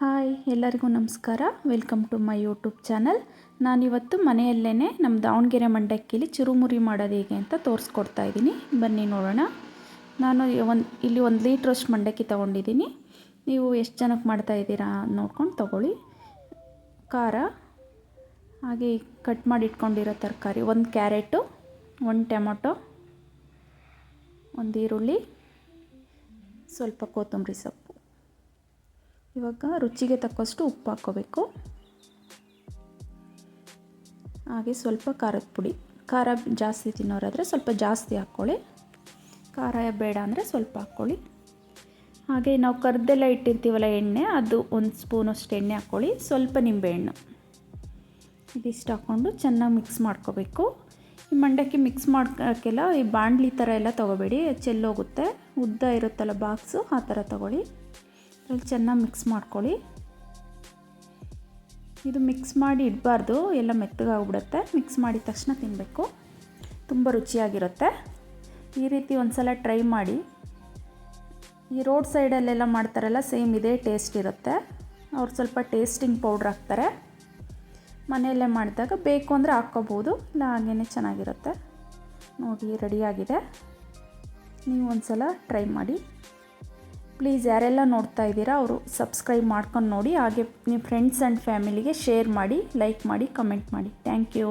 Hi, ಎಲ್ಲರಿಗೂ ನಮಸ್ಕಾರ. Welcome to my YouTube channel ನಾನಿವತ್ತು ಮನೆಯಲ್ಲೇ ನಮ್ಮ ದಾವಣಗೆರೆ ಮಂಡಕ್ಕಿಲಿ ಚುರುಮುರಿ ಮಾಡೋದು ಹೇಗೆ ಅಂತ ತೋರಿಸ್ಕೊಡ್ತಾ ಇದ್ದೀನಿ. ಬನ್ನಿ ನೋಡೋಣ. ನಾನು ಒಂದು, ಇಲ್ಲಿ ಒಂದು ಲೀಟ್ರಷ್ಟು ಮಂಡಕ್ಕಿ ತೊಗೊಂಡಿದ್ದೀನಿ. ನೀವು ಎಷ್ಟು ಜನಕ್ಕೆ ಮಾಡ್ತಾ ಇದ್ದೀರಾ ನೋಡ್ಕೊಂಡು ತೊಗೊಳ್ಳಿ. ಖಾರ, ಹಾಗೆ ಕಟ್ ಮಾಡಿ ಇಟ್ಕೊಂಡಿರೋ ತರಕಾರಿ, ಒಂದು ಕ್ಯಾರೆಟು, ಒಂದು ಟೊಮೊಟೊ, ಒಂದು ಈರುಳ್ಳಿ, ಸ್ವಲ್ಪ ಕೊತ್ತಂಬರಿ ಸೊಪ್ಪು. ಇವಾಗ ರುಚಿಗೆ ತಕ್ಕಷ್ಟು ಉಪ್ಪು ಹಾಕ್ಕೋಬೇಕು. ಹಾಗೆ ಸ್ವಲ್ಪ ಖಾರದ ಪುಡಿ. ಖಾರ ಜಾಸ್ತಿ ತಿನ್ನೋರಾದರೆ ಸ್ವಲ್ಪ ಜಾಸ್ತಿ ಹಾಕ್ಕೊಳ್ಳಿ. ಖಾರ ಬೇಡ ಅಂದರೆ ಸ್ವಲ್ಪ ಹಾಕ್ಕೊಳ್ಳಿ. ಹಾಗೆ ನಾವು ಕರ್ದೆಲ್ಲ ಇಟ್ಟಿರ್ತೀವಲ್ಲ ಎಣ್ಣೆ, ಅದು ಒಂದು ಸ್ಪೂನಷ್ಟು ಎಣ್ಣೆ ಹಾಕ್ಕೊಳ್ಳಿ. ಸ್ವಲ್ಪ ನಿಂಬೆಹಣ್ಣು ಇದಿಷ್ಟು ಹಾಕ್ಕೊಂಡು ಚೆನ್ನಾಗಿ ಮಿಕ್ಸ್ ಮಾಡ್ಕೋಬೇಕು. ಈ ಮಂಡಕ್ಕಿ ಮಿಕ್ಸ್ ಮಾಡೋಕ್ಕೆಲ್ಲ ಈ ಬಾಣಲಿ ಥರ ಎಲ್ಲ ತೊಗೋಬೇಡಿ. ಚೆಲ್ಲೋಗುತ್ತೆ. ಉದ್ದ ಇರುತ್ತಲ್ಲ ಬಾಕ್ಸು ಆ ಥರ ತೊಗೊಳ್ಳಿ. ಅದ್ರಲ್ಲಿ ಚೆನ್ನಾಗಿ ಮಿಕ್ಸ್ ಮಾಡ್ಕೊಳ್ಳಿ. ಇದು ಮಿಕ್ಸ್ ಮಾಡಿ ಇಡಬಾರ್ದು, ಎಲ್ಲ ಮೆತ್ತಗಾಗ್ಬಿಡುತ್ತೆ. ಮಿಕ್ಸ್ ಮಾಡಿದ ತಕ್ಷಣ ತಿನ್ನಬೇಕು ತುಂಬ ರುಚಿಯಾಗಿರುತ್ತೆ. ಈ ರೀತಿ ಒಂದು ಸಲ ಟ್ರೈ ಮಾಡಿ. ಈ ರೋಡ್ ಸೈಡಲ್ಲೆಲ್ಲ ಮಾಡ್ತಾರಲ್ಲ, ಸೇಮ್ ಇದೇ ಟೇಸ್ಟ್ ಇರುತ್ತೆ. ಅವ್ರು ಸ್ವಲ್ಪ ಟೇಸ್ಟಿಂಗ್ ಪೌಡ್ರ್ ಹಾಕ್ತಾರೆ. ಮನೆಯಲ್ಲೇ ಮಾಡಿದಾಗ ಬೇಕು ಅಂದರೆ ಹಾಕ್ಕೋಬೋದು, ಇಲ್ಲ ಹಾಗೇ ಚೆನ್ನಾಗಿರುತ್ತೆ. ನೋಡಿ ರೆಡಿಯಾಗಿದೆ ನೀವು ಒಂದು ಸಲ ಟ್ರೈ ಮಾಡಿ. ಪ್ಲೀಸ್ ಯಾರೆಲ್ಲ ನೋಡ್ತಾ ಇದ್ದೀರಾ, ಅವರು ಸಬ್ಸ್ಕ್ರೈಬ್ ಮಾಡ್ಕೊಂಡು ನೋಡಿ, ಹಾಗೆ ನಿಮ್ಮ ಫ್ರೆಂಡ್ಸ್ ಆ್ಯಂಡ್ ಫ್ಯಾಮಿಲಿಗೆ ಶೇರ್ ಮಾಡಿ ಲೈಕ್ ಮಾಡಿ ಕಮೆಂಟ್ ಮಾಡಿ. Thank you